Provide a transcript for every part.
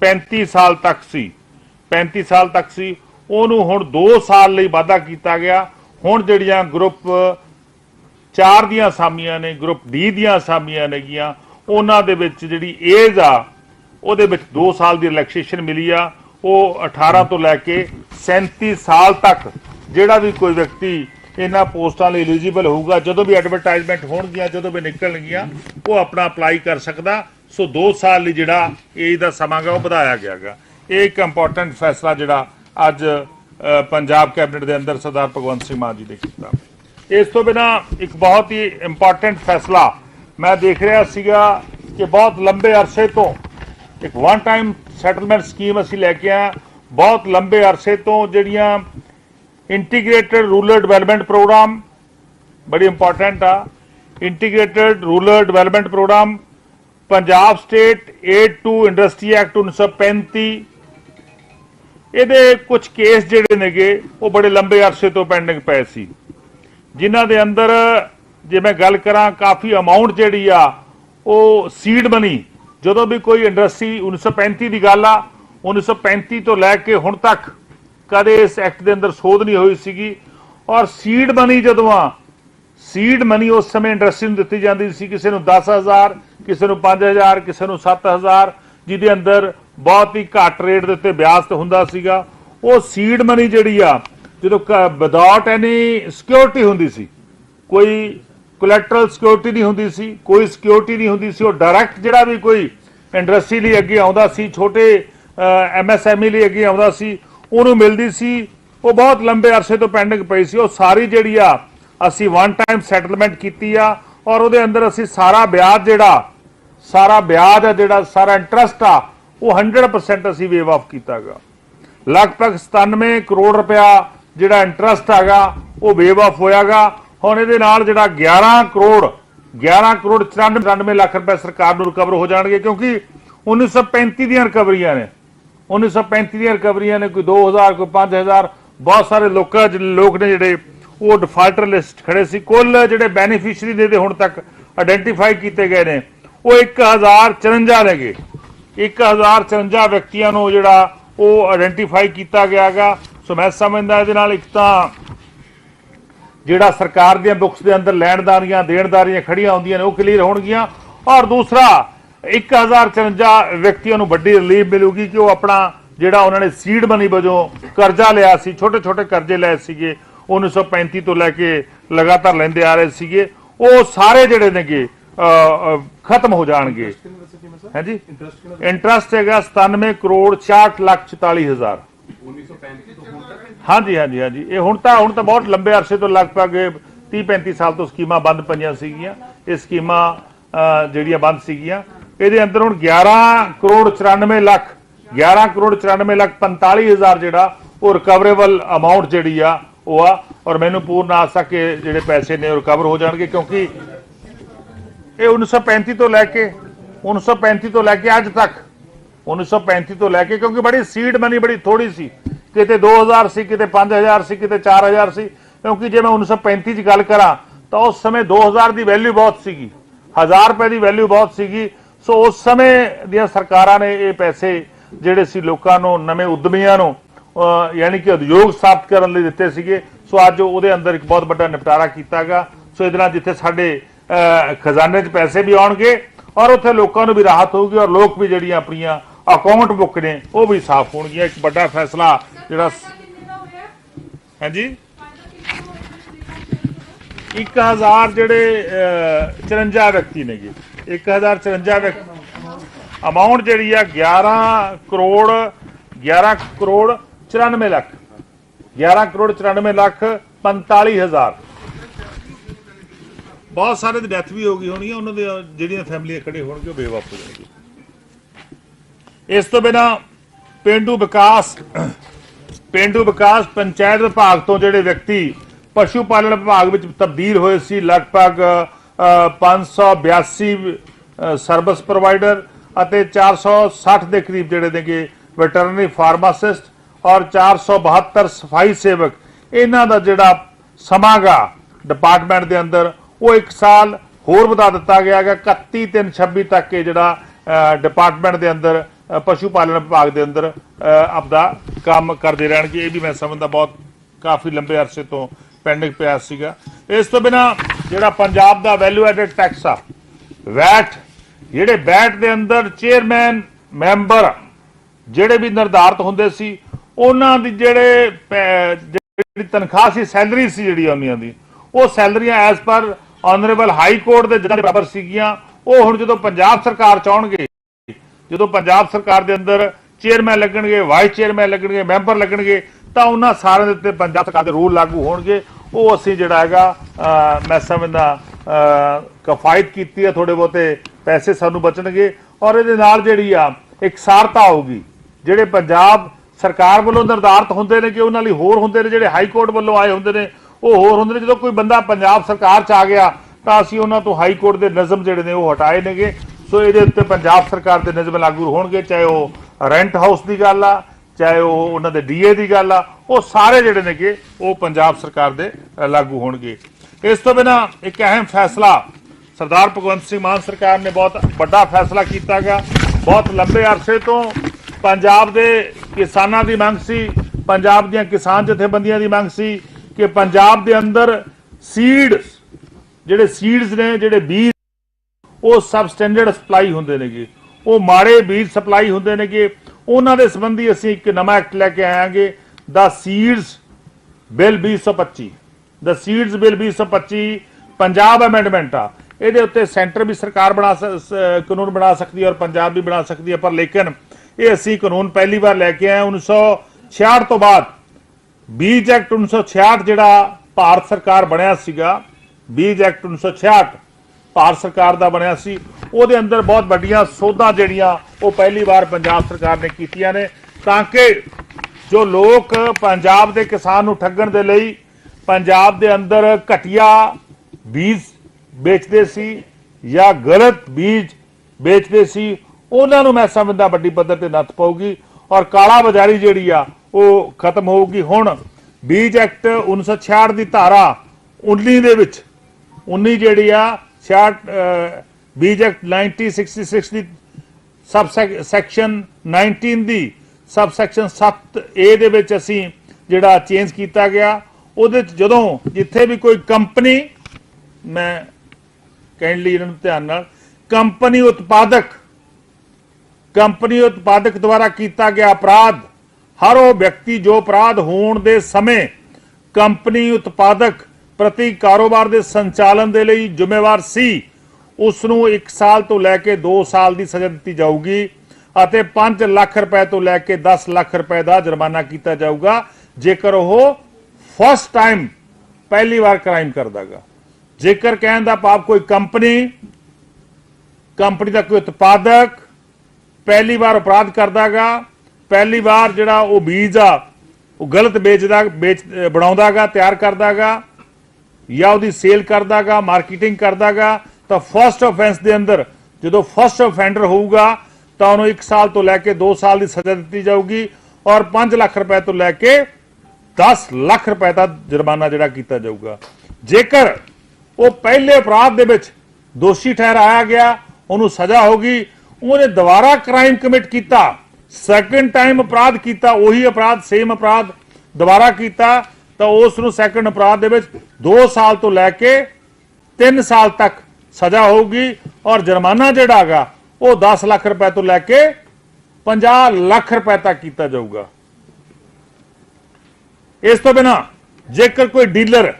35 ਸਾਲ ਤੱਕ ਸੀ। 35 ਸਾਲ ਤੱਕ ਸੀ। ਉਹਨੂੰ ਹੁਣ 2 ਸਾਲ ਲਈ ਵਾਧਾ ਕੀਤਾ ਗਿਆ। ਹੁਣ ਜਿਹੜੀਆਂ ਗਰੁੱਪ 4 ਦੀਆਂ ਅਸਾਮੀਆਂ ਨੇ, ਗਰੁੱਪ ਡੀ ਦੀਆਂ ਅਸਾਮੀਆਂ ਨੇਗੀਆਂ ਉਹਨਾਂ ਦੇ ਵਿੱਚ ਜਿਹੜੀ ਏਜ ਆ, ਉਹਦੇ ਵਿੱਚ 2 ਸਾਲ ਦੀ ਰਿਲੈਕਸੇਸ਼ਨ ਮਿਲੀ ਆ। ਉਹ 18 ਤੋਂ ਲੈ ਕੇ 37 ਸਾਲ ਤੱਕ ਜਿਹੜਾ ਵੀ ਕੋਈ ਵਿਅਕਤੀ ਇਹਨਾਂ ਪੋਸਟਾਂ ਲਈ ਐਲੀਜੀਬਲ ਹੋਊਗਾ, ਜਦੋਂ ਵੀ ਐਡਵਰਟਾਈਜ਼ਮੈਂਟ ਹੋਣਗੀਆਂ, ਜਦੋਂ ਵੀ ਨਿਕਲਣਗੀਆਂ, ਉਹ ਆਪਣਾ ਅਪਲਾਈ ਕਰ ਸਕਦਾ। ਸੋ 2 ਸਾਲ ਲਈ ਜਿਹੜਾ ਏਜ ਦਾ ਸਮਾਂ ਗਾ, ਉਹ ਵਧਾਇਆ ਗਿਆਗਾ ਇਹ ਇੱਕ ਇੰਪੋਰਟੈਂਟ ਫੈਸਲਾ ਜਿਹੜਾ ਅੱਜ ਪੰਜਾਬ ਕੈਬਨਿਟ ਦੇ ਅੰਦਰ ਸਰਦਾਰ ਭਗਵੰਤ ਸਿੰਘ ਮਾਨ ਜੀ ਨੇ ਕੀਤਾ। ਇਸ ਤੋਂ ਬਿਨਾ ਇੱਕ ਬਹੁਤ ਹੀ ਇੰਪੋਰਟੈਂਟ ਫੈਸਲਾ ਮੈਂ ਦੇਖ ਰਿਹਾ ਸੀਗਾ ਕਿ ਬਹੁਤ ਲੰਬੇ ਅਰਸੇ ਤੋਂ ਇੱਕ ਵਨ ਟਾਈਮ ਸੈਟਲਮੈਂਟ ਸਕੀਮ ਅਸੀਂ ਲੈ ਕੇ ਆਇਆ ਬਹੁਤ ਲੰਬੇ ਅਰਸੇ ਤੋਂ ਜਿਹੜੀਆਂ ਇੰਟੀਗ੍ਰੇਟਡ ਰੂਰਲ ਡਿਵੈਲਪਮੈਂਟ ਪ੍ਰੋਗਰਾਮ ਬੜੀ ਇੰਪੋਰਟੈਂਟ ਆ। Integrated rural development programme Punjab state aid to industry act 1935 ਇਹਦੇ ਕੁਝ ਕੇਸ ਜਿਹੜੇ ਨੇਗੇ, ਉਹ ਬੜੇ ਲੰਬੇ ਅਰਸੇ ਤੋਂ ਪੈਂਡਿੰਗ ਪਏ ਸੀ। ਜਿਨ੍ਹਾਂ ਦੇ ਅੰਦਰ ਜੇ ਮੈਂ ਗੱਲ ਕਰਾਂ, ਕਾਫੀ ਅਮਾਉਂਟ ਜਿਹੜੀ ਆ, ਉਹ ਸੀਡ ਬਣੀ ਜਦੋਂ ਵੀ ਕੋਈ ਇੰਡਸਟਰੀ 1935 ਦੀ ਗੱਲ ਆ 1935 ਤੋਂ ਲੈ ਕੇ ਹੁਣ ਤੱਕ ਕਦੇ ਇਸ ਐਕਟ ਦੇ ਅੰਦਰ ਸੋਧ ਨਹੀਂ ਹੋਈ ਸੀਗੀ। ਔਰ ਸੀਡ ਬਣੀ ਜਦੋਂ ਆ ਸੀਡ ਮਨੀ ਉਸ ਸਮੇਂ ਇੰਡਸਟਰੀ ਨੂੰ ਦਿੱਤੀ ਜਾਂਦੀ ਸੀ। ਕਿਸੇ ਨੂੰ 10000 ਕਿਸੇ ਨੂੰ 5000 ਕਿਸੇ ਨੂੰ 7000 ਜਿਹਦੇ ਅੰਦਰ ਬਹੁਤ ਹੀ ਘੱਟ ਰੇਟ ਦੇ ਉੱਤੇ ਵਿਆਜ ਤੇ ਹੁੰਦਾ ਸੀਗਾ। ਉਹ ਸੀਡ ਮਨੀ ਜਿਹੜੀ ਆ, ਜਦੋਂ ਵਿਦਆਊਟ ਐਨੀ ਸਿਕਿਉਰਿਟੀ ਹੁੰਦੀ ਸੀ, ਕੋਈ ਕੋਲੈਟਰਲ ਸਿਕਿਉਰਿਟੀ ਨਹੀਂ ਹੁੰਦੀ ਸੀ, ਕੋਈ ਸਿਕਿਉਰਿਟੀ ਨਹੀਂ ਹੁੰਦੀ ਸੀ, ਉਹ ਡਾਇਰੈਕਟ ਜਿਹੜਾ ਵੀ ਕੋਈ ਇੰਡਸਟਰੀ ਲਈ ਅੱਗੇ ਆਉਂਦਾ ਸੀ, ਛੋਟੇ ਐਮਐਸਐਮਈ ਲਈ ਅੱਗੇ ਆਉਂਦਾ ਸੀ, ਉਹਨੂੰ ਮਿਲਦੀ ਸੀ। ਉਹ ਬਹੁਤ ਲੰਬੇ ਅਰਸੇ ਤੋਂ ਪੈਂਡਿੰਗ ਪਈ ਸੀ। ਉਹ ਸਾਰੀ ਜਿਹੜੀ ਆ ਅਸੀਂ ਵਨ ਟਾਈਮ ਸੈਟਲਮੈਂਟ ਕੀਤੀ ਆ ਔਰ ਉਹਦੇ ਅੰਦਰ ਅਸੀਂ ਸਾਰਾ ਵਿਆਜ ਜਿਹੜਾ, ਸਾਰਾ ਵਿਆਜ ਆ ਜਿਹੜਾ, ਸਾਰਾ ਇੰਟਰਸਟ ਆ, ਉਹ 100% ਅਸੀਂ ਵੇਵ ਆਫ ਕੀਤਾਗਾ। ਲਗਭਗ 97 ਕਰੋੜ ਰੁਪਇਆ ਜਿਹੜਾ ਇੰਟਰਸਟ ਹੈਗਾ, ਉਹ ਵੇਵ ਆਫ ਹੋਇਆਗਾ। ਹੁਣ ਇਹਦੇ ਨਾਲ ਜਿਹੜਾ 11 ਕਰੋੜ 11 ਕਰੋੜ 94 99 ਲੱਖ ਰੁਪਏ ਸਰਕਾਰ ਨੂੰ ਰਿਕਵਰ ਹੋ ਜਾਣਗੇ ਕਿਉਂਕਿ 1935 ਦੀਆਂ ਰਿਕਵਰੀਆਂ ਨੇ। 1935 ਦੀਆਂ ਰਿਕਵਰੀਆਂ ਨੇ, ਕੋਈ 2000 ਕੋਈ 5000 ਬਹੁਤ ਸਾਰੇ ਲੋਕਾਂ ਲੋਕ ਨੇ ਜਿਹੜੇ ਉਹ ਡਿਫਾਲਟਰ ਲਿਸਟ ਖੜੇ ਸੀ। ਕੁੱਲ ਜਿਹੜੇ ਬੈਨੀਫੀਸ਼ੀਅਰੀ ਦੇ ਹੁਣ ਤੱਕ ਆਇਡੈਂਟੀਫਾਈ ਕੀਤੇ ਗਏ ਨੇ, ਉਹ 1054 ਨੇਗੇ 1054 ਵਿਅਕਤੀਆਂ ਨੂੰ ਜਿਹੜਾ ਉਹ ਆਇਡੈਂਟੀਫਾਈ ਕੀਤਾ ਗਿਆਗਾ ਸੋ ਮੈਂ ਸਮਝਦਾ ਇਹਦੇ ਨਾਲ ਇੱਕ ਤਾਂ ਜਿਹੜਾ ਸਰਕਾਰ ਦੀਆਂ ਬੁੱਕਸ ਦੇ ਅੰਦਰ ਲੈਣਦਾਰੀਆਂ, ਦੇਣਦਾਰੀਆਂ ਖੜੀਆਂ ਹੁੰਦੀਆਂ ਨੇ, ਉਹ ਕਲੀਅਰ ਹੋਣਗੀਆਂ। ਔਰ ਦੂਸਰਾ 1054 ਵਿਅਕਤੀਆਂ ਨੂੰ ਵੱਡੀ ਰਿਲੀਫ ਮਿਲੂਗੀ ਕਿ ਉਹ ਆਪਣਾ ਜਿਹੜਾ ਉਹਨਾਂ ਨੇ ਸੀਡ ਮਨੀ ਵਜੋਂ ਕਰਜ਼ਾ ਲਿਆ ਸੀ ਛੋਟੇ ਛੋਟੇ ਕਰਜ਼ੇ ਲਏ ਸੀਗੇ। 1935 ਤੋਂ ਲੈ ਕੇ ਲਗਾਤਾਰ ਲੈਂਦੇ ਆ ਰਹੇ ਸੀਗੇ ਉਹ ਸਾਰੇ ਜਿਹੜੇ ਨੇਗੇ ਖਤਮ ਹੋ ਜਾਣਗੇ। ਹਾਂਜੀ? ਇੰਟਰਸਟ ਹੈਗਾ 97 ਕਰੋੜ 66 ਲੱਖ 44 ਹਜ਼ਾਰ। ਹਾਂਜੀ ਹਾਂਜੀ ਹਾਂਜੀ। ਇਹ ਹੁਣ ਤਾਂ ਹੁਣ ਤਾਂ ਬਹੁਤ ਲੰਬੇ ਅਰਸੇ ਤੋਂ ਲਗਭਗ 30 35 ਸਾਲ ਤੋਂ ਸਕੀਮਾਂ ਬੰਦ ਪਈਆਂ ਸੀਗੀਆਂ। ਇਹ ਸਕੀਮਾਂ ਜਿਹੜੀਆਂ ਬੰਦ ਸੀਗੀਆਂ। ਇਹਦੇ ਅੰਦਰ ਹੁਣ 11 ਕਰੋੜ 94 ਲੱਖ 11 ਕਰੋੜ 94 ਲੱਖ 45 ਹਜ਼ਾਰ ਜਿਹੜਾ ਉਹ ਰਿਕਵਰੇਬਲ ਅਮਾਉਂਟ ਜਿਹੜੀ ਆ ਉਹ ਆ ਔਰ ਮੈਨੂੰ ਪੂਰਨ ਆਸ ਆ ਕਿ ਜਿਹੜੇ ਪੈਸੇ ਨੇ ਉਹ ਰਿਕਵਰ ਹੋ ਜਾਣਗੇ, ਕਿਉਂਕਿ ਇਹ 1935 ਤੋਂ ਲੈ ਕੇ 1935 ਤੋਂ ਲੈ ਕੇ ਅੱਜ ਤੱਕ 1935 ਤੋਂ ਲੈ ਕੇ, ਕਿਉਂਕਿ ਬੜੀ ਸੀਡ ਮਨੀ ਬੜੀ ਥੋੜੀ ਸੀ, ਕਿਤੇ 2000 ਸੀ, ਕਿਤੇ 5000 ਸੀ, ਕਿਤੇ 4000 ਸੀ, ਕਿਉਂਕਿ ਜੇ ਮੈਂ 1935 ਦੀ ਗੱਲ ਕਰਾਂ, ਤਾਂ ਉਸ ਸਮੇਂ 2000 ਦੀ ਵੈਲਿਊ ਬਹੁਤ ਸੀਗੀ 1000 ਰੁਪਏ ਦੀ ਵੈਲਿਊ ਬਹੁਤ ਸੀਗੀ, ਸੋ ਉਸ ਸਮੇਂ ਦੀਆਂ ਸਰਕਾਰਾਂ ਨੇ ਇਹ ਪੈਸੇ ਜਿਹੜੇ ਸੀ ਲੋਕਾਂ ਨੂੰ, ਨਵੇਂ ਉਦਮੀਆਂ ਨੂੰ ਯਾਨੀ ਕਿ ਉਦਯੋਗ ਸਥਾਪਿਤ ਕਰਨ ਲਈ ਦਿੱਤੇ ਸੀਗੇ। ਸੋ ਅੱਜ ਉਹਦੇ ਅੰਦਰ ਇੱਕ ਬਹੁਤ ਵੱਡਾ ਨਿਪਟਾਰਾ ਕੀਤਾਗਾ। ਸੋ ਇਹਦੇ ਨਾਲ ਜਿੱਥੇ ਸਾਡੇ ਖਜ਼ਾਨੇ 'ਚ ਪੈਸੇ ਵੀ ਆਉਣਗੇ ਔਰ ਉੱਥੇ ਲੋਕਾਂ ਨੂੰ ਵੀ ਰਾਹਤ ਹੋਊਗੀ ਔਰ ਲੋਕ ਵੀ ਜਿਹੜੀਆਂ ਆਪਣੀਆਂ ਅਕਾਊਂਟ ਬੁੱਕ ਨੇ ਉਹ ਵੀ ਸਾਫ਼ ਹੋਣਗੀਆਂ। ਇੱਕ ਵੱਡਾ ਫੈਸਲਾ ਜਿਹੜਾ ਹਾਂਜੀ? 1000 ਜਿਹੜੇ ਅਹ, 54 ਵਿਅਕਤੀ ਨੇਗੇ। 1054 ਵਿਅਕਤੀ ਅਮਾਉਂਟ ਜਿਹੜੀ ਆ 11 ਕਰੋੜ 11 ਕਰੋੜ 94 ਲੱਖ। 11 ਕਰੋੜ 94 ਲੱਖ 45 ਹਜ਼ਾਰ। ਬਹੁਤ ਸਾਰੇ ਦੀ ਡੈਥ ਵੀ ਹੋ ਗਈ ਹੋਣੀ ਆ ਉਹਨਾਂ ਦੇ ਜਿਹੜੀਆਂ ਫੈਮਲੀਆਂ ਖੜੇ ਹੋਣਗੇ ਉਹ ਬੇਵਾਪ ਹੋ ਜਾਣਗੇ ਇਸ ਤੋਂ ਬਿਨਾ ਪਿੰਡੂ ਵਿਕਾਸ ਪਿੰਡੂ ਵਿਕਾਸ ਪੰਚਾਇਤ ਵਿਭਾਗ ਤੋਂ ਜਿਹੜੇ ਵਿਅਕਤੀ ਪਸ਼ੂ ਪਾਲਣ ਵਿਭਾਗ ਵਿੱਚ ਤਬਦੀਲ ਹੋਏ ਸੀ ਲਗਭਗ ਅ, 582 ਅ, ਸਰਵਿਸ ਪ੍ਰੋਵਾਈਡਰ ਅਤੇ 460 ਦੇ ਕਰੀਬ ਜਿਹੜੇ ਨੇਗੇ ਵੈਟਰਨਰੀ ਫਾਰਮਾਸਿਸਟ ਔਰ 472 ਸਫ਼ਾਈ ਸੇਵਕ, ਇਹਨਾਂ ਦਾ ਜਿਹੜਾ ਸਮਾਗਾ ਡਿਪਾਰਟਮੈਂਟ ਦੇ ਅੰਦਰ, ਉਹ ਇੱਕ ਸਾਲ ਹੋਰ ਵਧਾ ਦਿੱਤਾ ਗਿਆ ਹੈਗਾ। 31 3 26 ਤੱਕ ਇਹ ਜਿਹੜਾ ਡਿਪਾਰਟਮੈਂਟ ਦੇ ਅੰਦਰ ਪਸ਼ੂ ਪਾਲਣ ਵਿਭਾਗ ਦੇ ਅੰਦਰ ਆਪਦਾ ਕੰਮ ਕਰਦੇ ਰਹਿਣਗੇ। ਇਹ ਵੀ ਮੈਂ ਸਮਝਦਾ ਬਹੁਤ ਕਾਫੀ ਲੰਬੇ ਅਰਸੇ ਤੋਂ ਪੈਂਡਿੰਗ ਪਿਆ ਸੀਗਾ। ਇਸ ਤੋਂ ਬਿਨਾ ਜਿਹੜਾ ਪੰਜਾਬ ਦਾ ਵੈਲਿਊ ਐਡਡ ਟੈਕਸ ਆ, ਵੈਟ, ਜਿਹੜੇ ਵੈਟ ਦੇ ਅੰਦਰ ਚੇਅਰਮੈਨ ਮੈਂਬਰ ਜਿਹੜੇ ਵੀ ਨਿਰਧਾਰਤ ਹੁੰਦੇ ਸੀ ਉਹਨਾਂ ਦੀ ਜਿਹੜੇ ਪੈ- ਜਿਹੜੀ ਤਨਖਾਹ ਸੀ ਸੈਲਰੀ ਸੀ ਜਿਹੜੀ ਉਹਨਾਂ ਦੀ ਉਹ ਸੈਲਰੀਆਂ as per honourable High Court ਦੇ ਜੱਜ ਦੇ ਬਰਾਬਰ ਸੀਗੀਆਂ। ਉਹ ਹੁਣ ਜਦੋਂ ਪੰਜਾਬ ਸਰਕਾਰ ਚਾਹਣਗੇ ਜਦੋਂ ਪੰਜਾਬ ਸਰਕਾਰ ਦੇ ਅੰਦਰ ਚੇਅਰਮੈਨ ਲੱਗਣਗੇ ਵਾਈਸ ਚੇਅਰਮੈਨ ਲੱਗਣਗੇ ਮੈਂਬਰ ਲੱਗਣਗੇ ਤਾਂ ਉਹਨਾਂ ਸਾਰਿਆਂ ਦੇ ਉੱਤੇ ਪੰਜਾਬ ਸਰਕਾਰ ਦੇ ਰੂਲ ਲਾਗੂ ਹੋਣਗੇ। ਉਹ ਅਸੀਂ ਜਿਹੜਾ ਹੈਗਾ ਮੈਂ ਸਮਝਦਾ ਅਹ, ਕਫਾਇਤ ਕੀਤੀ ਹੈ ਥੋੜੇ ਬਹੁਤੇ ਪੈਸੇ ਸਾਨੂੰ ਬਚਣਗੇ। ਔਰ ਇਹਦੇ ਨਾਲ ਜਿਹੜੀ ਆ ਇਕਸਾਰਤਾ ਹੋਊਗੀ। ਜਿਹੜੇ ਪੰਜਾਬ ਸਰਕਾਰ ਵੱਲੋਂ ਨਿਰਧਾਰਤ ਹੁੰਦੇ ਨੇ ਕਿ ਉਹਨਾਂ ਲਈ ਹੋਰ ਹੁੰਦੇ ਨੇ ਜਿਹੜੇ ਹਾਈ ਕੋਰਟ ਵੱਲੋਂ ਆਏ ਹੁੰਦੇ ਨੇ, ਉਹ ਹੋਰ ਹੁੰਦੇ ਨੇ। ਜਦੋਂ ਕੋਈ ਬੰਦਾ ਪੰਜਾਬ ਸਰਕਾਰ ਚ ਆ ਗਿਆ, ਤਾਂ ਅਸੀਂ ਉਹਨਾਂ ਤੋਂ ਹਾਈ ਕੋਰਟ ਦੇ ਨਿਯਮ ਜਿਹੜੇ ਨੇ ਉਹ ਹਟਾਏ ਨੇਗੇ। ਸੋ ਇਹਦੇ ਉੱਤੇ ਪੰਜਾਬ ਸਰਕਾਰ ਦੇ ਨਿਯਮ ਲਾਗੂ ਹੋਣਗੇ, ਚਾਹੇ ਉਹ ਰੈਂਟ ਹਾਊਸ ਦੀ ਗੱਲ ਆ, ਚਾਹੇ ਉਹ ਉਹਨਾਂ ਦੇ ਡੀਏ ਦੀ ਗੱਲ ਆ, ਉਹ ਸਾਰੇ ਜਿਹੜੇ ਨੇਗੇ, ਉਹ ਪੰਜਾਬ ਸਰਕਾਰ ਦੇ ਲਾਗੂ ਹੋਣਗੇ। ਇਸ ਤੋਂ ਬਿਨਾ ਇੱਕ ਅਹਿਮ ਫੈਸਲਾ ਸਰਦਾਰ ਭਗਵੰਤ ਸਿੰਘ ਮਾਨ ਸਰਕਾਰ ਨੇ ਬਹੁਤ ਵੱਡਾ ਫੈਸਲਾ ਕੀਤਾਗਾ। ਬਹੁਤ ਲੰਬੇ ਅਰਸੇ ਤੋਂ ਪੰਜਾਬ ਦੇ ਕਿਸਾਨਾਂ ਦੀ ਮੰਗ ਸੀ, ਪੰਜਾਬ ਦੀਆਂ ਕਿਸਾਨ ਜਥੇਬੰਦੀਆਂ ਦੀ ਮੰਗ ਸੀ ਕਿ ਪੰਜਾਬ ਦੇ ਅੰਦਰ ਸੀਡਸ ਜਿਹੜੇ ਸੀਡਸ ਨੇ, ਜਿਹੜੇ ਬੀਜ, ਉਹ ਸਬ ਸਟੈਂਡਰਡ ਸਪਲਾਈ ਹੁੰਦੇ ਨੇਗੇ। ਉਹ ਮਾੜੇ ਬੀਜ ਸਪਲਾਈ ਹੁੰਦੇ ਨੇਗੇ। ਉਹਨਾਂ ਦੇ ਸੰਬੰਧੀ ਅਸੀਂ ਇੱਕ ਨਵਾਂ ਐਕਟ ਲੈ ਕੇ ਆਵਾਂਗੇ the seeds bill 2025 the seeds bill 2025 Punjab amendment ਆ। ਇਹਦੇ ਉੱਤੇ ਸੈਂਟਰ ਵੀ ਸਰਕਾਰ ਬਣਾ ਸ- ਕਾਨੂੰਨ ਬਣਾ ਸਕਦੀ ਹੈ ਔਰ ਪੰਜਾਬ ਵੀ ਬਣਾ ਸਕਦੀ ਹੈ ਪਰ ਲੇਕਿਨ ਇਹ ਅਸੀਂ ਕਾਨੂੰਨ ਪਹਿਲੀ ਵਾਰ ਲੈ ਕੇ ਆਏ 1966 ਤੋਂ ਬਾਅਦ। ਬੀਜ ਐਕਟ 1966 ਜਿਹੜਾ ਭਾਰਤ ਸਰਕਾਰ ਬਣਿਆ ਸੀਗਾ, ਬੀਜ ਐਕਟ 1966 ਭਾਰਤ ਸਰਕਾਰ ਦਾ ਬਣਿਆ ਸੀ, ਉਹਦੇ ਅੰਦਰ ਬਹੁਤ ਵੱਡੀਆਂ ਸੋਧਾਂ ਜਿਹੜੀਆਂ ਉਹ ਪਹਿਲੀ ਵਾਰ ਪੰਜਾਬ ਸਰਕਾਰ ਨੇ ਕੀਤੀਆਂ ਨੇ, ਤਾਂ ਕਿ ਜੋ ਲੋਕ ਪੰਜਾਬ ਦੇ ਕਿਸਾਨ ਨੂੰ ਠੱਗਣ ਦੇ ਲਈ ਪੰਜਾਬ ਦੇ ਅੰਦਰ ਘਟੀਆ ਬੀਜ ਵੇਚਦੇ ਸੀ ਜਾਂ ਗਲਤ ਬੀਜ ਵੇਚਦੇ ਸੀ ਉਹਨਾਂ ਨੂੰ ਮੈਂ ਸਮਝਦਾ ਵੱਡੀ ਪੱਧਰ ਤੇ ਨੱਥ ਪਾਉਗੀ ਔਰ ਕਾਲਾ ਬਾਜ਼ਾਰੀ ਜਿਹੜੀ ਆ, ਉਹ ਖਤਮ ਹੋਊਗੀ। ਹੁਣ ਬੀਜ ਐਕਟ 1966 ਦੀ ਧਾਰਾ 19 ਦੇ ਵਿੱਚ 19 ਜਿਹੜੀ ਆ 66 ਬੀਜ ਐਕਟ 1966 ਦੀ ਸਬ ਸੈਕਸ਼ਨ 19 ਦੀ ਸਬ ਸੈਕਸ਼ਨ 7 ਏ ਦੇ ਵਿੱਚ ਅਸੀਂ ਜਿਹੜਾ ਚੇਂਜ ਕੀਤਾ ਗਿਆ, ਉਹਦੇ ਚ ਜਦੋਂ ਜਿੱਥੇ ਵੀ ਕੋਈ ਕੰਪਨੀ, ਮੈਂ ਕਹਿਣ ਲਈ ਇਹਨਾਂ ਨੂੰ ਧਿਆਨ ਨਾਲ, ਕੰਪਨੀ ਉਤਪਾਦਕ ਕੰਪਨੀ ਉਤਪਾਦਕ ਦੁਆਰਾ ਕੀਤਾ ਗਿਆ ਅਪਰਾਧ। ਹਰ ਉਹ ਵਿਅਕਤੀ ਜੋ ਅਪਰਾਧ ਹੋਣ ਦੇ ਸਮੇਂ ਕੰਪਨੀ ਉਤਪਾਦਕ ਪ੍ਰਤੀ ਕਾਰੋਬਾਰ ਦੇ ਸੰਚਾਲਨ ਦੇ ਲਈ ਜ਼ਿੰਮੇਵਾਰ ਸੀ ਉਸ ਨੂੰ 1 ਸਾਲ ਤੋਂ ਲੈ ਕੇ 2 ਸਾਲ ਦੀ ਸਜ਼ਾ ਦਿੱਤੀ ਜਾਊਗੀ ਅਤੇ 5 ਲੱਖ ਰੁਪਏ ਤੋਂ ਲੈ ਕੇ 10 ਲੱਖ ਰੁਪਏ ਦਾ ਜੁਰਮਾਨਾ ਕੀਤਾ ਜਾਊਗਾ, ਜੇਕਰ ਉਹ ਫਸਟ ਟਾਈਮ ਪਹਿਲੀ ਵਾਰ ਕ੍ਰਾਈਮ ਕਰਦਾਗਾ। ਜੇਕਰ ਕਹਿਣ ਦਾ ਪਾਪ ਕੋਈ ਕੰਪਨੀ ਕੰਪਨੀ ਦਾ ਕੋਈ ਉਤਪਾਦਕ ਪਹਿਲੀ ਵਾਰ ਅਪਰਾਧ ਕਰਦਾਗਾ, ਪਹਿਲੀ ਵਾਰ ਜਿਹੜਾ ਉਹ ਬੀਜ ਆ, ਉਹ ਗਲਤ ਵੇਚਦਾ, ਵੇਚ ਅਹ ਬਣਾਉਂਦਾਗਾ, ਤਿਆਰ ਕਰਦਾਗਾ, ਜਾਂ ਉਹਦੀ ਸੇਲ ਕਰਦਾਗਾ, ਮਾਰਕੀਟਿੰਗ ਕਰਦਾਗਾ, ਤਾਂ ਫਰਸਟ ਆਫੈਂਸ ਦੇ ਅੰਦਰ ਜਦੋਂ ਫਰਸਟ ਆਫੈਂਡਰ ਹੋਊਗਾ, ਤਾਂ ਉਹਨੂੰ 1 ਸਾਲ ਤੋਂ ਲੈ ਕੇ 2 ਸਾਲ ਦੀ ਸਜ਼ਾ ਦਿੱਤੀ ਜਾਊਗੀ ਔਰ 5 ਲੱਖ ਰੁਪਏ ਤੋਂ ਲੈ ਕੇ 10 ਲੱਖ ਰੁਪਏ ਦਾ ਜੁਰਮਾਨਾ ਜਿਹੜਾ ਕੀਤਾ ਜਾਊਗਾ। ਜੇਕਰ ਉਹ ਪਹਿਲੇ ਅਪਰਾਧ ਦੇ ਵਿੱਚ ਦੋਸ਼ੀ ਠਹਿਰਾਇਆ ਗਿਆ, ਉਹਨੂੰ ਸਜ਼ਾ ਹੋਗੀ ਉਹਨੇ ਦੁਬਾਰਾ ਕ੍ਰਾਈਮ ਕਮਿਟ ਕੀਤਾ ਸੈਕੰਡ ਟਾਈਮ ਅਪਰਾਧ ਕੀਤਾ, ਉਹੀ ਅਪਰਾਧ ਸੇਮ ਅਪਰਾਧ ਦੁਬਾਰਾ ਕੀਤਾ, ਤਾਂ ਉਸ ਨੂੰ ਸੈਕੰਡ ਅਪਰਾਧ ਦੇ ਵਿੱਚ 2 ਸਾਲ ਤੋਂ ਲੈ ਕੇ 3 ਸਾਲ ਤੱਕ ਸਜ਼ਾ ਹੋਊਗੀ ਔਰ ਜੁਰਮਾਨਾ ਜਿਹੜਾ ਹੈਗਾ, ਉਹ 10 ਲੱਖ ਰੁਪਏ ਤੋਂ ਲੈ ਕੇ 50 ਲੱਖ ਰੁਪਏ ਤੱਕ ਕੀਤਾ ਜਾਊਗਾ। ਇਸ ਤੋਂ ਬਿਨਾ ਜੇਕਰ ਕੋਈ ਡੀਲਰ,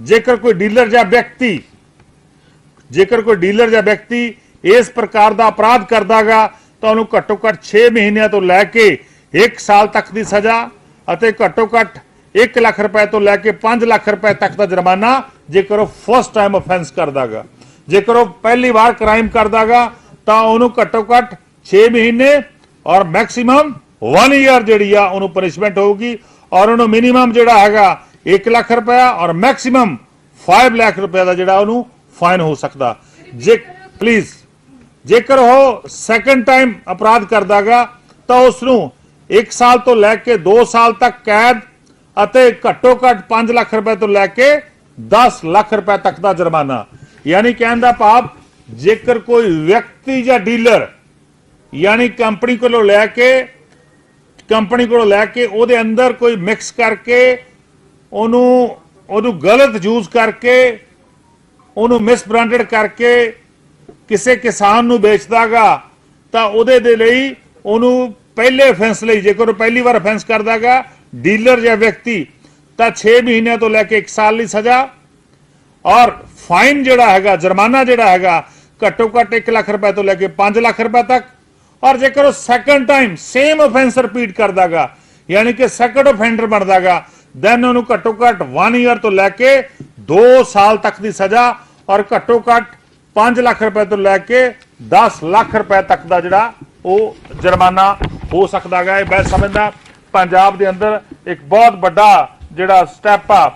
ਜੇਕਰ ਕੋਈ ਡੀਲਰ ਜਾਂ ਵਿਅਕਤੀ, ਜੇਕਰ ਕੋਈ ਡੀਲਰ ਜਾਂ ਵਿਅਕਤੀ ਇਸ ਪ੍ਰਕਾਰ ਦਾ ਅਪਰਾਧ ਕਰਦਾਗਾ ਤਾਂ ਉਹਨੂੰ ਘੱਟੋ ਘੱਟ 6 ਮਹੀਨਿਆਂ ਤੋਂ ਲੈ ਕੇ 1 ਸਾਲ ਤੱਕ ਦੀ ਸਜ਼ਾ ਅਤੇ ਘੱਟੋ ਘੱਟ 1 ਲੱਖ ਰੁਪਏ ਤੋਂ ਲੈ ਕੇ 5 ਲੱਖ ਰੁਪਏ ਤੱਕ ਦਾ ਜੁਰਮਾਨਾ ਜੇਕਰ ਉਹ ਫਸਟ ਟਾਈਮ ਅਫੈਂਸ ਕਰਦਾਗਾ। ਜੇਕਰ ਉਹ ਪਹਿਲੀ ਵਾਰ ਕ੍ਰਾਈਮ ਕਰਦਾਗਾ, ਤਾਂ ਉਹਨੂੰ ਘੱਟੋ ਘੱਟ 6 ਮਹੀਨੇ ਔਰ ਮੈਕਸਿਮਮ 1 ਇਅਰ ਜਿਹੜੀ ਆ, ਉਹਨੂੰ ਪਨਿਸ਼ਮੈਂਟ ਹੋਊਗੀ ਔਰ ਉਹਨੂੰ ਮਿਨੀਮਮ ਜਿਹੜਾ ਹੈਗਾ 1 ਲੱਖ ਰੁਪਇਆ ਔਰ ਮੈਕਸਿਮਮ 5 ਲੱਖ ਰੁਪਏ ਦਾ ਜਿਹੜਾ ਉਹਨੂੰ ਫਾਈਨ ਹੋ ਸਕਦਾ। ਜੇ ਪਲੀਜ਼ ਜੇਕਰ ਉਹ ਸੈਕੰਡ ਟਾਈਮ ਅਪਰਾਧ ਕਰਦਾਗਾ, ਤਾਂ ਉਸ ਨੂੰ 1 ਸਾਲ ਤੋਂ ਲੈ ਕੇ 2 ਸਾਲ ਤੱਕ ਕੈਦ ਅਤੇ ਘੱਟੋ ਘੱਟ 5 ਲੱਖ ਰੁਪਏ ਤੋਂ ਲੈ ਕੇ 10 ਲੱਖ ਰੁਪਏ ਤੱਕ ਦਾ ਜੁਰਮਾਨਾ। ਯਾਨੀ ਕਹਿਣ ਦਾ ਭਾਵ, ਜੇਕਰ ਕੋਈ ਵਿਅਕਤੀ ਜਾਂ ਡੀਲਰ ਯਾਨੀ ਕੰਪਨੀ ਕੋਲੋਂ ਲੈ ਕੇ, ਕੰਪਨੀ ਕੋਲੋਂ ਲੈ ਕੇ ਉਹਦੇ ਅੰਦਰ ਕੋਈ ਮਿਕਸ ਕਰਕੇ ਉਹਨੂੰ ਉਹਨੂੰ ਗਲਤ ਯੂਜ਼ ਕਰਕੇ, ਉਹਨੂੰ ਮਿਸਬ੍ਰਾਂਡਡ ਕਰਕੇ ਕਿਸੇ ਕਿਸਾਨ ਨੂੰ ਵੇਚਦਾਗਾ, ਤਾਂ ਉਹਦੇ ਦੇ ਲਈ ਉਹਨੂੰ ਪਹਿਲੇ ਅਫੈਂਸ ਲਈ, ਜੇਕਰ ਉਹ ਪਹਿਲੀ ਵਾਰ ਅਫੈਂਸ ਕਰਦਾਗਾ ਡੀਲਰ ਜਾਂ ਵਿਅਕਤੀ, ਤਾਂ 6 ਮਹੀਨਿਆਂ ਤੋਂ ਲੈ ਕੇ 1 ਸਾਲ ਲਈ ਸਜ਼ਾ। ਔਰ ਫਾਈਨ ਜਿਹੜਾ ਹੈਗਾ, ਜੁਰਮਾਨਾ ਜਿਹੜਾ ਹੈਗਾ, ਘੱਟੋ ਘੱਟ 1 ਲੱਖ ਰੁਪਏ ਤੋਂ ਲੈ ਕੇ 5 ਲੱਖ ਰੁਪਏ ਤੱਕ। ਔਰ ਜੇਕਰ ਉਹ second time same offence repeat ਕਰਦਾਗਾ, ਯਾਨੀ ਕਿ ਸੈਕੰਡ ਅਫੈਂਡਰ ਬਣਦਾਗਾ ਦੈਨ ਉਹਨੂੰ ਘੱਟੋ ਘੱਟ 1 ਇਅਰ ਤੋਂ ਲੈ ਕੇ 2 ਸਾਲ ਤੱਕ ਦੀ ਸਜ਼ਾ। ਔਰ ਘੱਟੋ ਘੱਟ 5 ਲੱਖ ਰੁਪਏ ਤੋਂ ਲੈ ਕੇ 10 ਲੱਖ ਰੁਪਏ ਤੱਕ ਦਾ ਜਿਹੜਾ ਉਹ ਜੁਰਮਾਨਾ ਹੋ ਸਕਦਾ ਹੈਗਾ। ਇਹ ਮੈਂ ਸਮਝਦਾ ਪੰਜਾਬ ਦੇ ਅੰਦਰ ਇੱਕ ਬਹੁਤ ਵੱਡਾ ਜਿਹੜਾ ਸਟੈਪ ਆ,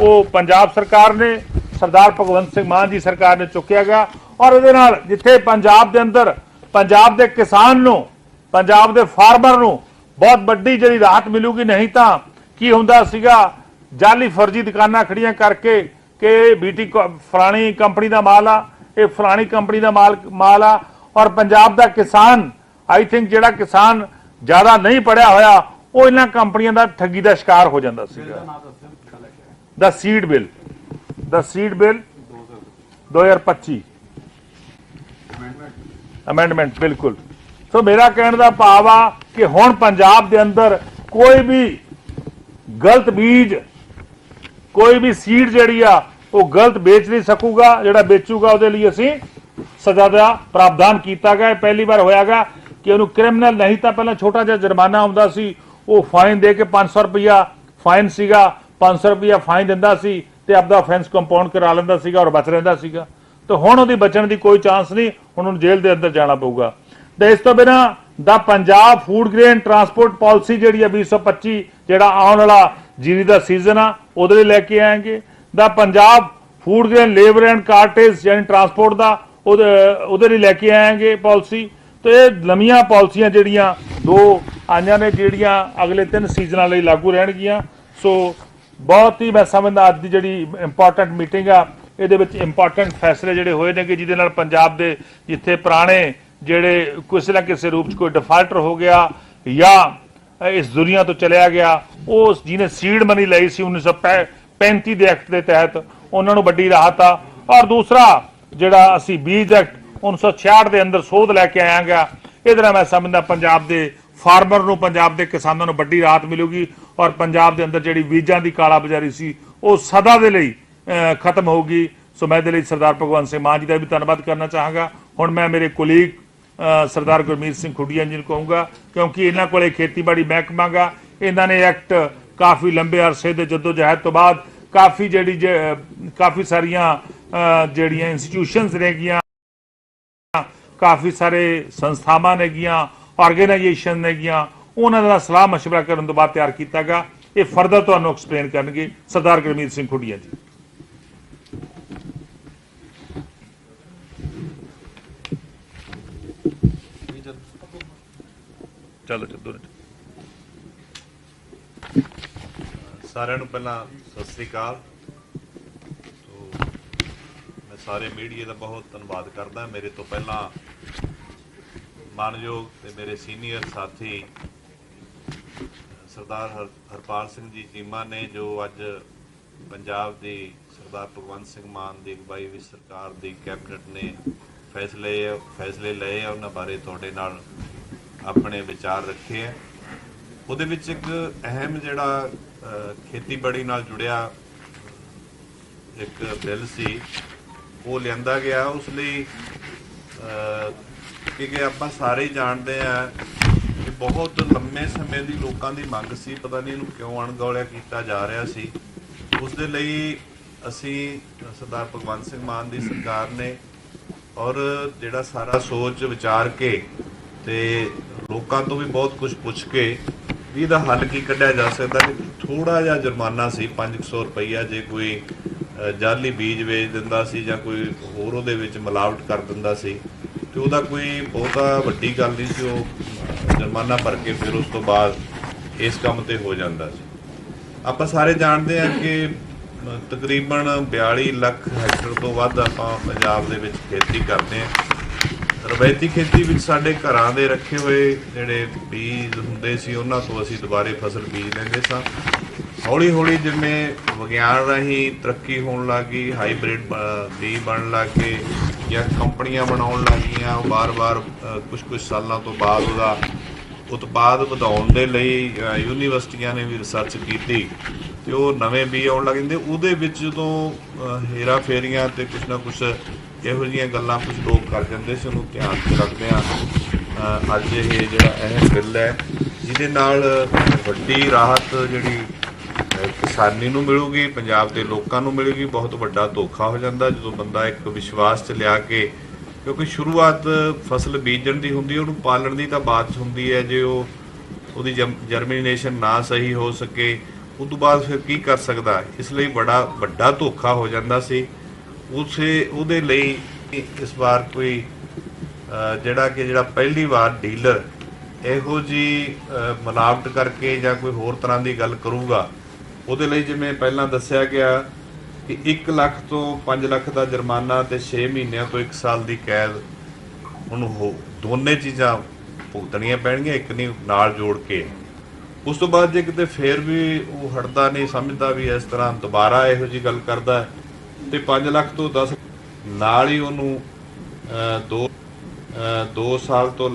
ਉਹ ਪੰਜਾਬ ਸਰਕਾਰ ਨੇ, ਸਰਦਾਰ ਭਗਵੰਤ ਸਿੰਘ ਮਾਨ ਜੀ ਸਰਕਾਰ ਨੇ ਚੁੱਕਿਆ ਗਿਆ ਔਰ ਇਹਦੇ ਨਾਲ ਜਿੱਥੇ ਪੰਜਾਬ ਦੇ ਅੰਦਰ, ਪੰਜਾਬ ਦੇ ਕਿਸਾਨ ਨੂੰ, ਪੰਜਾਬ ਦੇ ਫਾਰਮਰ ਨੂੰ ਬਹੁਤ ਵੱਡੀ ਜਿਹੜੀ ਰਾਹਤ ਮਿਲੂਗੀ, ਨਹੀਂ ਤਾਂ ਕੀ ਹੁੰਦਾ ਸੀਗਾ ਜਾਲੀ ਫਰਜ਼ੀ ਦੁਕਾਨਾਂ ਖੜੀਆਂ ਕਰਕੇ ਕਿ ਬੀਟੀ ਕੋ- ਫਲਾਣੀ ਕੰਪਨੀ ਦਾ ਮਾਲ ਆ ਇਹ ਫਲਾਣੀ ਕੰਪਨੀ ਦਾ ਮਾਲ ਮਾਲ ਆ ਔਰ ਪੰਜਾਬ ਦਾ ਕਿਸਾਨ ਆਈ ਥਿੰਕ ਜਿਹੜਾ ਕਿਸਾਨ ਜ਼ਿਆਦਾ ਨਹੀਂ ਪੜਿਆ ਹੋਇਆ ਉਹ ਇਹਨਾਂ ਕੰਪਨੀਆਂ ਦਾ ਠੱਗੀ ਦਾ ਸ਼ਿਕਾਰ ਹੋ ਜਾਂਦਾ ਸੀਗਾ। The seed bill the seed bill 2025 amendment ਬਿਲਕੁਲ। ਸੋ ਮੇਰਾ ਕਹਿਣ ਦਾ ਭਾਵ ਆ ਕਿ ਹੁਣ ਪੰਜਾਬ ਦੇ ਅੰਦਰ ਕੋਈ ਵੀ ਗਲਤ ਬੀਜ ਕੋਈ ਵੀ ਸੀਡ ਜਿਹੜੀ ਆ ਉਹ ਗਲਤ ਵੇਚ ਨਹੀਂ ਸਕੂਗਾ, ਜਿਹੜਾ ਵੇਚੂਗਾ ਉਹਦੇ ਲਈ ਅਸੀਂ ਸਜ਼ਾ ਦਾ ਪ੍ਰਾਵਧਾਨ ਕੀਤਾ ਗਿਆ। ਇਹ ਪਹਿਲੀ ਵਾਰ ਹੋਇਆਗਾ ਕਿ ਉਹਨੂੰ ਕ੍ਰਿਮੀਨਲ ਨਹੀਂ ਤਾਂ ਪਹਿਲਾਂ ਛੋਟਾ ਜਿਹਾ ਜੁਰਮਾਨਾ ਆਉਂਦਾ ਸੀ, ਉਹ ਫਾਈਨ ਦੇ ਕੇ 500 ਰੁਪਇਆ ਫਾਈਨ ਸੀਗਾ 500 ਰੁਪਇਆ ਫਾਈਨ ਦਿੰਦਾ ਸੀ ਤੇ ਆਪਦਾ ਅਫੈਂਸ ਕੰਪਾਊਂਡ ਕਰਾ ਲੈਂਦਾ ਸੀਗਾ ਔਰ ਬਚ ਰਹਿੰਦਾ ਸੀਗਾ। ਤਾਂ ਹੁਣ ਉਹਦੀ ਬਚਣ ਦੀ ਕੋਈ ਚਾਂਸ ਨਹੀਂ, ਹੁਣ ਉਹਨੂੰ ਜੇਲ੍ਹ ਦੇ ਅੰਦਰ ਜਾਣਾ ਪਊਗਾ। ਤੇ ਇਸ ਤੋਂ ਬਿਨਾ the Punjab food grain transport policy ਜਿਹੜੀ ਆ 2025 ਜਿਹੜਾ ਆਉਣ ਵਾਲਾ ਜੀਰੀ ਦਾ ਸੀਜ਼ਨ ਆ, ਉਹਦੇ ਲਈ ਲੈ ਕੇ ਆਏਗੇ। The Punjab food grain labour and cartage ਯਾਨੀ ਟਰਾਂਸਪੋਰਟ ਦਾ, ਉਹਦੇ ਉਹਦੇ ਲਈ ਲੈ ਕੇ ਆਏਗੇ ਪਾਲਿਸੀ। ਤੇ ਇਹ ਲੰਮੀਆਂ ਪਾਲਿਸੀਆਂ ਜਿਹੜੀਆਂ ਦੋ ਆਈਆਂ ਨੇ, ਜਿਹੜੀਆਂ ਅਗਲੇ ਤਿੰਨ ਸੀਜ਼ਨਾਂ ਲਈ ਲਾਗੂ ਰਹਿਣਗੀਆਂ। ਸੋ ਬਹੁਤ ਹੀ ਮੈਂ ਸਮਝਦਾ ਅੱਜ ਦੀ ਜਿਹੜੀ ਇੰਪੋਰਟੈਂਟ ਮੀਟਿੰਗ ਆ, ਇਹਦੇ ਵਿੱਚ ਇੰਪੋਰਟੈਂਟ ਫੈਸਲੇ ਜਿਹੜੇ ਹੋਏ ਨੇ ਕਿ ਜਿਹਦੇ ਨਾਲ ਪੰਜਾਬ ਦੇ ਜਿੱਥੇ ਪੁਰਾਣੇ ਜਿਹੜੇ ਕਿਸੇ ਨਾ ਕਿਸੇ ਰੂਪ ਚ ਕੋਈ ਡਿਫਾਲਟਰ ਹੋ ਗਿਆ ਜਾਂ ਇਸ ਦੁਨੀਆ ਤੋਂ ਚਲਿਆ ਗਿਆ ਉਸ ਜਿਹਨੇ ਸੀਡ ਮਨੀ ਲਈ ਸੀ 1935 ਦੇ ਐਕਟ ਦੇ ਤਹਿਤ ਉਹਨਾਂ ਨੂੰ ਵੱਡੀ ਰਾਹਤ ਆ। ਔਰ ਦੂਸਰਾ, ਜਿਹੜਾ ਅਸੀਂ ਬੀਜ ਐਕਟ 1966 ਦੇ ਅੰਦਰ ਸੋਧ ਲੈ ਕੇ ਆਇਆਗਾ ਇਹਦੇ ਨਾਲ ਮੈਂ ਸਮਝਦਾ ਪੰਜਾਬ ਦੇ ਫਾਰਮਰ ਨੂੰ, ਪੰਜਾਬ ਦੇ ਕਿਸਾਨਾਂ ਨੂੰ ਵੱਡੀ ਰਾਹਤ ਮਿਲੂਗੀ ਔਰ ਪੰਜਾਬ ਦੇ ਅੰਦਰ ਜਿਹੜੀ ਬੀਜਾਂ ਦੀ ਕਾਲਾ ਬਾਜ਼ਾਰੀ ਸੀ, ਉਹ ਸਦਾ ਦੇ ਲਈ ਖਤਮ ਹੋਊਗੀ। ਸੋ ਮੈਂ ਦੇ ਲਈ ਸਰਦਾਰ ਭਗਵੰਤ ਸਿੰਘ ਮਾਨ ਜੀ ਦਾ ਵੀ ਧੰਨਵਾਦ ਕਰਨਾ ਚਾਹਾਂਗਾ। ਹੁਣ ਮੈਂ ਮੇਰੇ ਕੁਲੀਗ ਸਰਦਾਰ ਗੁਰਮੀਤ ਸਿੰਘ ਖੁੱਡੀਆਂ ਜੀ ਨੂੰ ਕਹੂੰਗਾ, ਕਿਉਂਕਿ ਇਹਨਾਂ ਕੋਲੇ ਖੇਤੀਬਾੜੀ ਮਹਿਕਮਾ ਗਾ, ਇਹਨਾਂ ਨੇ ਐਕਟ ਕਾਫੀ ਲੰਬੇ ਅਰਸੇ ਦੇ ਜਦੋਜਹਿਦ ਤੋਂ ਬਾਅਦ ਕਾਫੀ ਜਿਹੜੀ ਜ- ਕਾਫੀ ਸਾਰੀਆਂ ਅਹ ਜਿਹੜੀਆਂ ਇੰਸਟੀਟਿਊਸ਼ਨਸ ਨੇਗੀਆਂ ਕਾਫੀ ਸਾਰੇ ਸੰਸਥਾਵਾਂ ਨੇਗੀਆਂ ਆਰਗੇਨਾਈਜੇਸ਼ਨ ਨੇਗੀਆਂ ਉਹਨਾਂ ਦਾ ਸਲਾਹ مشورہ ਕਰਨ ਤੋਂ ਬਾਅਦ ਤਿਆਰ ਕੀਤਾਗਾ ਇਹ ਫਰਦਰ ਤੁਹਾਨੂੰ ਐਕਸਪਲੇਨ ਕਰਨਗੇ ਸਰਦਾਰ ਗੁਰਮੀਤ ਸਿੰਘ ਖੁੱਡੀਆਂ ਜੀ ਚਲੋ ਚੱਦੋ ਸਾਰਿਆਂ ਨੂੰ ਪਹਿਲਾਂ ਸਤਿ ਸ੍ਰੀ ਅਕਾਲ। ਤੋ ਮੈਂ ਸਾਰੇ ਮੀਡੀਆ ਦਾ ਬਹੁਤ ਧੰਨਵਾਦ ਕਰਦਾ। ਮੇਰੇ ਤੋਂ ਪਹਿਲਾਂ ਮਾਨਯੋਗ ਤੇ ਮੇਰੇ ਸੀਨੀਅਰ ਸਾਥੀ ਸਰਦਾਰ ਹਰ- ਹਰਪਾਲ ਸਿੰਘ ਜੀ ਚੀਮਾ ਨੇ, ਜੋ ਅੱਜ ਪੰਜਾਬ ਦੀ ਸਰਦਾਰ ਭਗਵੰਤ ਸਿੰਘ ਮਾਨ ਦੀ ਅਗਵਾਈ ਵਿੱਚ ਸਰਕਾਰ ਦੀ ਕੈਬਨਿਟ ਨੇ ਫੈਸਲੇ ਫੈਸਲੇ ਲਏ ਆ, ਉਹਨਾਂ ਬਾਰੇ ਤੁਹਾਡੇ ਨਾਲ ਆਪਣੇ ਵਿਚਾਰ ਰੱਖੇ ਆ। ਉਹਦੇ ਵਿੱਚ ਇੱਕ ਅਹਿਮ ਜਿਹੜਾ ਖੇਤੀਬਾੜੀ ਨਾਲ ਜੁੜਿਆ ਇੱਕ ਬਿੱਲ ਸੀ ਉਹ ਲਿਆਂਦਾ ਗਿਆ। ਉਸ ਲਈ ਅਹ, ਕਿਉਂਕਿ ਆਪਾਂ ਸਾਰੇ ਹੀ ਜਾਣਦੇ ਆ ਕਿ ਬਹੁਤ ਲੰਮੇ ਸਮੇਂ ਦੀ ਲੋਕਾਂ ਦੀ ਮੰਗ ਸੀ ਪਤਾ ਨਹੀਂ ਇਹਨੂੰ ਕਿਉਂ ਅਣਗੌਲਿਆ ਕੀਤਾ ਜਾ ਰਿਹਾ ਸੀ। ਉਸ ਦੇ ਲਈ ਅਸੀਂ ਸਰਦਾਰ ਭਗਵੰਤ ਸਿੰਘ ਮਾਨ ਦੀ ਸਰਕਾਰ ਨੇ ਔਰ ਜਿਹੜਾ ਸਾਰਾ ਸੋਚ ਵਿਚਾਰ ਕੇ ਤੇ ਲੋਕਾਂ ਤੋਂ ਵੀ ਬਹੁਤ ਕੁਝ ਪੁੱਛ ਕੇ ਵੀ ਇਹਦਾ ਹੱਲ ਕੀ ਕੱਢਿਆ ਜਾ ਸਕਦਾ ਕਿ ਥੋੜਾ ਜਿਹਾ ਜੁਰਮਾਨਾ ਸੀ 500 ਰੁਪਈਆ ਜੇ ਕੋਈ ਅ, ਜਾਲੀ ਬੀਜ ਵੇਚ ਦਿੰਦਾ ਸੀ ਜਾਂ ਕੋਈ ਹੋਰ ਉਹਦੇ ਵਿੱਚ ਮਿਲਾਵਟ ਕਰ ਦਿੰਦਾ ਸੀ ਤੇ ਉਹਦਾ ਕੋਈ ਬਹੁਤਾ ਵੱਡੀ ਗੱਲ ਨਹੀਂ ਸੀ ਉਹ ਜੁਰਮਾਨਾ ਭਰ ਕੇ ਫਿਰ ਉਸ ਤੋਂ ਬਾਅਦ ਇਸ ਕੰਮ ਤੇ ਹੋ ਜਾਂਦਾ ਸੀ। ਆਪਾਂ ਸਾਰੇ ਜਾਣਦੇ ਹਾਂ ਕਿ ਤਕਰੀਬਨ 42 ਲੱਖ ਹੈਕਟਰ ਤੋਂ ਵੱਧ ਆਪਾਂ ਪੰਜਾਬ ਦੇ ਵਿੱਚ ਖੇਤੀ ਕਰਦੇ ਹਾਂ। ਰਵਾਇਤੀ ਖੇਤੀ ਵਿੱਚ ਸਾਡੇ ਘਰਾਂ ਦੇ ਰੱਖੇ ਹੋਏ ਜਿਹੜੇ ਬੀਜ ਹੁੰਦੇ ਸੀ, ਉਹਨਾਂ ਤੋਂ ਅਸੀਂ ਦੁਬਾਰੇ ਫਸਲ ਬੀਜ ਲੈਂਦੇ ਸਾਂ। ਹੌਲੀ ਹੌਲੀ ਜਿਵੇਂ ਵਿਗਿਆਨ ਰਾਹੀਂ ਤਰੱਕੀ ਹੋਣ ਲੱਗੀ ਹਾਈਬ੍ਰਿਡ ਬੀ ਬਣਨ ਲੱਗ ਗਏ ਜਾਂ ਕੰਪਨੀਆਂ ਬਣਾਉਣ ਲੱਗੀਆਂ ਉਹ ਬਾਰ-ਬਾਰ ਕੁਝ ਕੁਝ ਸਾਲਾਂ ਤੋਂ ਬਾਅਦ ਉਹਦਾ ਉਤਪਾਦ ਵਧਾਉਣ ਦੇ ਲਈ ਯੂਨੀਵਰਸਿਟੀਆਂ ਨੇ ਵੀ ਰਿਸਰਚ ਕੀਤੀ ਤੇ ਉਹ ਨਵੇਂ ਬੀ ਆਉਣ ਲੱਗ ਜਾਂਦੇ। ਉਹਦੇ ਵਿੱਚ ਜਦੋਂ ਹੇਰਾ ਫੇਰੀਆਂ ਤੇ ਕੁਝ ਨਾ ਕੁਝ ਇਹੋ ਜਿਹੀਆਂ ਗੱਲਾਂ ਕੁਝ ਲੋਕ ਕਰ ਜਾਂਦੇ ਸੀ, ਉਹਨੂੰ ਧਿਆਨ 'ਚ ਰੱਖਦੇ ਆ ਅੱਜ ਇਹ ਜਿਹੜਾ ਅਹਿਮ ਬਿੱਲ ਹੈ, ਜਿਹਦੇ ਨਾਲ ਵੱਡੀ ਰਾਹਤ ਜਿਹੜੀ ਕਿਸਾਨੀ ਨੂੰ ਮਿਲੂਗੀ, ਪੰਜਾਬ ਦੇ ਲੋਕਾਂ ਨੂੰ ਮਿਲੂਗੀ, ਬਹੁਤ ਵੱਡਾ ਧੋਖਾ ਹੋ ਜਾਂਦਾ ਜਦੋਂ ਬੰਦਾ ਇੱਕ ਵਿਸ਼ਵਾਸ 'ਚ ਲਿਆ ਕੇ, ਕਿਉਂਕਿ ਸ਼ੁਰੂਆਤ ਫਸਲ ਬੀਜਣ ਦੀ ਹੁੰਦੀ ਉਹਨੂੰ ਪਾਲਣ ਦੀ ਤਾਂ ਬਾਤ ਹੁੰਦੀ ਹੈ, ਜੇ ਉਹ ਉਹਦੀ ਜਰਮੀਨੇਸ਼ਨ ਨਾ ਸਹੀ ਹੋ ਸਕੇ ਉਸ ਤੋਂ ਬਾਅਦ ਫਿਰ ਕੀ ਕਰ ਸਕਦਾ? ਇਸ ਲਈ ਬੜਾ ਵੱਡਾ ਧੋਖਾ ਹੋ ਜਾਂਦਾ ਸੀ। ਉਸੇ ਉਹਦੇ ਲਈ ਇਸ ਵਾਰ ਕੋਈ ਜਿਹੜਾ ਕਿ ਜਿਹੜਾ ਪਹਿਲੀ ਵਾਰ ਡੀਲਰ ਇਹੋ ਜੀ ਅ, ਮਿਲਾਵਟ ਕਰਕੇ ਜਾਂ ਕੋਈ ਹੋਰ ਤਰ੍ਹਾਂ ਦੀ ਗੱਲ ਕਰੂਗਾ ਉਹਦੇ ਲਈ ਜਿਵੇਂ ਪਹਿਲਾਂ ਦੱਸਿਆ ਗਿਆ ਕਿ 1 ਲੱਖ ਤੋਂ 5 ਲੱਖ ਦਾ ਜੁਰਮਾਨਾ ਤੇ 6 ਮਹੀਨਿਆਂ ਤੋਂ 1 ਸਾਲ ਦੀ ਕੈਦ ਉਹਨੂੰ ਹੋ ਦੋਨੇ ਚੀਜ਼ਾਂ ਭੁਗਤਣੀਆਂ ਪੈਣਗੀਆਂ ਇੱਕ ਨਹੀਂ ਨਾਲ ਜੋੜ ਕੇ। ਉਸ ਤੋਂ ਬਾਅਦ ਜੇ ਕਿਤੇ ਫੇਰ ਵੀ ਉਹ ਹਟਦਾ ਨਹੀਂ ਸਮਝਦਾ ਵੀ ਇਸ ਤਰ੍ਹਾਂ ਦੁਬਾਰਾ ਇਹੋ ਜੀ ਗੱਲ ਕਰਦਾ ਤੇ 5 ਲੱਖ ਤੋਂ 10 ਨਾਲ ਹੀ ਉਹਨੂੰ 2 2 ਸਾਲ ਤੋਂ